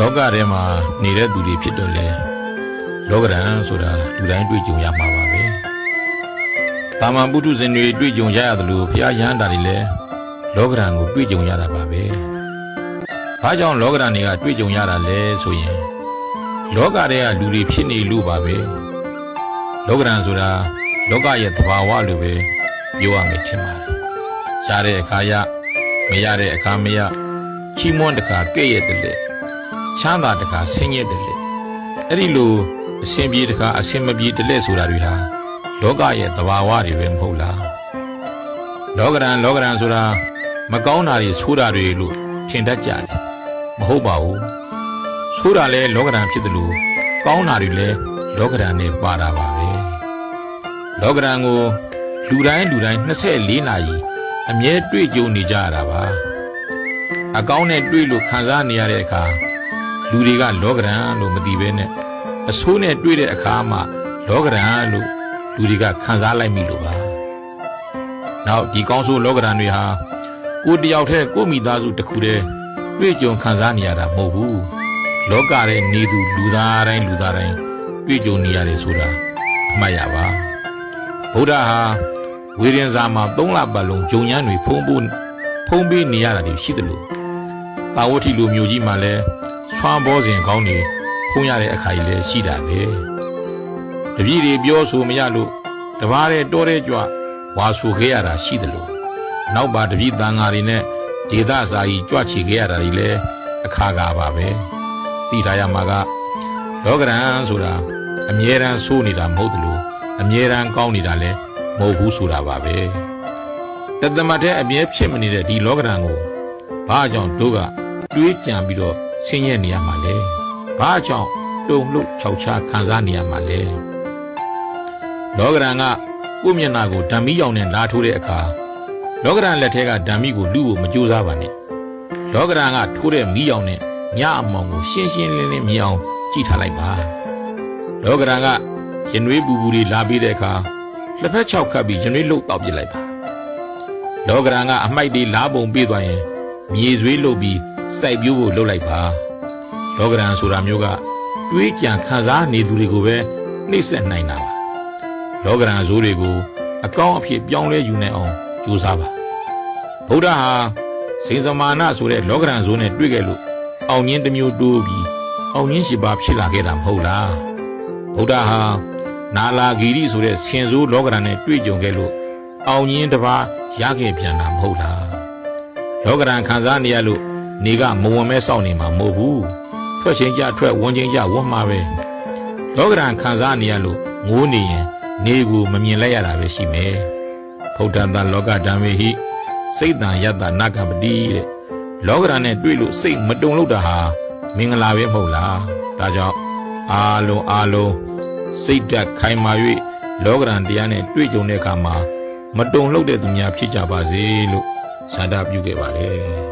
လောကထဲမှာနေတဲ့သူတွေဖြစ်တော့လေလောကရန်ဆိုတာလူတိုင်းတွေ့ကြုံရမှာပါပဲ။တာမန်ပုထုဇဉ်တွေတွေ့ကြုံရရတယ်လို့ဘုရားရဟန္တာတွေလည်းလောကရန်ကိုတွေ့ကြုံရတာပါပဲ။ဘာကြောင့်လောကရန်တွေကတွေ့ကြုံရတာလဲဆိုရင်လောကထဲကလူတွေဖြစ်နေလို့ပါပဲ။လောကရန်ဆိုတာလောကရဲ့သဘာဝလိုပဲပြောရမယ်ထင်ပါတယ်။ရတဲ့အခါရမရတဲ့အခါမရချီးမွမ်းတခါကဲ့ရဲ့တလေ ချမ်းသာတခါဆင်းရဲတလေအဲ့ဒီလိုအရှင်ပြေတခါအရှင်မပြေတလေဆိုတာတွေဟာလောကရဲ့သဘာဝတွေပဲမဟုတ်လားလောကရန်လောကရန်ဆိုတာမကောင်းတာတွေဆိုးတာတွေလို့ထင်တတ်ကြတယ်မဟုတ်ပါဘူးဆိုးတာလဲလောကရန်ဖြစ်တယ်လို့ကောင်းတာတွေလဲလောကရန်နဲ့ပါတာပါပဲလောကရန်ကိုလူတိုင်းလူတိုင်း24နာရီအမြဲတွေ့ကြုံနေကြရတာပါအကောင်းနဲ့တွေ့လို့ခံစားနေရတဲ့အခါ လူတွေကလောကရန်လို့မသိဘဲနဲ့အဆိုးနဲ့တွေ့တဲ့အခါမှလောကရန်လို့လူတွေကခံစားလိုက်မိလို့ပါနောက်ဒီကောင်းဆိုးလောကရန်တွေဟာကိုယ်တယောက်တည်းကိုယ်မိသားစုတစ်ခုတည်းတွေ့ကြုံခံစားနေရတာမဟုတ်ဘူးလောကရဲ့နေသူလူသားတိုင်းလူသားတိုင်းတွေ့ကြုံနေရတယ်ဆိုတာအမှတ်ရပါဗုဒ္ဓဟာဝေရင်စာမှာ၃လပတ်လုံးဂျုံညမ်းတွေဖုံးဖို့ဖုံးပေးနေရတာတွေရှိတယ်လို့ တာဝတိလိုမျိုးကြီးမှာလည်းဆွမ်းဘောစဉ်ကောင်းတွေဖုံးရတဲ့အခါကြီးလည်းရှိတာပဲတပည့်တွေပြောဆိုမရလို့တပားတဲ့တောတဲ့ကြွဝါဆိုခဲ့ရတာရှိတယ်လို့နောက်ပါတပည့်တန်ဃာတွေနဲ့ဒေသစာကြီးကြွချီခဲ့ရတာတွေလည်းအခါကာပါပဲသိထားရမှာကလောကရန်ဆိုတာအမြဲတမ်းဆိုးနေတာမဟုတ်တယ်လို့အမြဲတမ်းကောင်းနေတာလည်းမဟုတ်ဘူးဆိုတာပါပဲတသမတ်တဲ့အမြဲဖြစ်မနေတဲ့ဒီလောကရန်ကိုဘာကြောင့်တို့က တွေးကြံပြီးတော့ဆင်းရဲနေရမှာလဲဘာကြောင့်တုံ့လှုပ်ခြောက်ခြားခံစားနေရမှာလဲလောကရန်ကကိုယ့်မျက်နှာကိုဓာမီရောင်နဲ့လာထိုးတဲ့အခါလောကရန်လက်ထဲကဓာမီကိုလူဖို့မကြိုးစားပါနဲ့လောကရန်ကထိုးတဲ့မီးရောင်နဲ့ညအမောင်ကိုရှင်းရှင်းလင်းလင်းမြင်အောင်ကြည့်ထားလိုက်ပါလောကရန်ကရင်နွေးပူပူတွေလာပြီးတဲ့အခါလက်ဖက်ချောက်ခတ်ပြီးရင်နွေးလှုပ်တောက်ပြစ်လိုက်ပါလောကရန်ကအမိုက်တွေလားပုံပြေးသွားရင် မြေဆွေးလှုပ်ပြီးစိုက်ပြိုးဖို့လှုပ်လိုက်ပါလောကရန်ဆိုတာမျိုးကတွေးကြံခံစားနေသူတွေကိုပဲနှိမ့်ဆက်နိုင်တာပါလောကရန်ဇိုးတွေကို အကောင်းအဖြစ်ပြောင်းလဲယူနိုင်အောင်ကြိုးစားပါဗုဒ္ဓဟာစိန်စမာနဆိုတဲ့လောကရန်ဇိုးနဲ့တွေ့ခဲ့လို့အောင်မြင်တစ်မျိုးတိုးပြီးအောင်မြင်ရှိပါဖြစ်လာခဲ့တာမဟုတ်လားဗုဒ္ဓဟာနာလာဂီရီဆိုတဲ့ဆင်ဆိုးလောကရန်နဲ့တွေ့ကြုံခဲ့လို့အောင်မြင်တစ်ပါးရခဲ့ပြန်တာမဟုတ်လား လောကရန်ခံစားနေရလို့နေကမဝင်မဲစောင့်နေမှာမဟုတ်ဘူးထွက်ချင်းကြထွက်ဝင်ချင်းကြဝင်မှာပဲလောကရန်ခံစားနေရလို့ငိုးနေရင်နေကိုမမြင်လိုက်ရတာပဲရှိမယ်ဗုဒ္ဓံတလောကဓမ္မေဟိစိတ်တံယတ္တနာကပတိတဲ့လောကရန်နဲ့တွေ့လို့စိတ်မတုံလို့တာဟာမင်္ဂလာပဲမဟုတ်လားဒါကြောင့်အာလုံးအာလုံးစိတ်ဓာတ်ခိုင်မာ၍လောကရန်တရားနဲ့တွေ့ကြုံတဲ့အခါမှာမတုံ့လှုပ်တဲ့သူများဖြစ်ကြပါစေလို့ ဆန္ဒပြုခဲ့ပါတယ်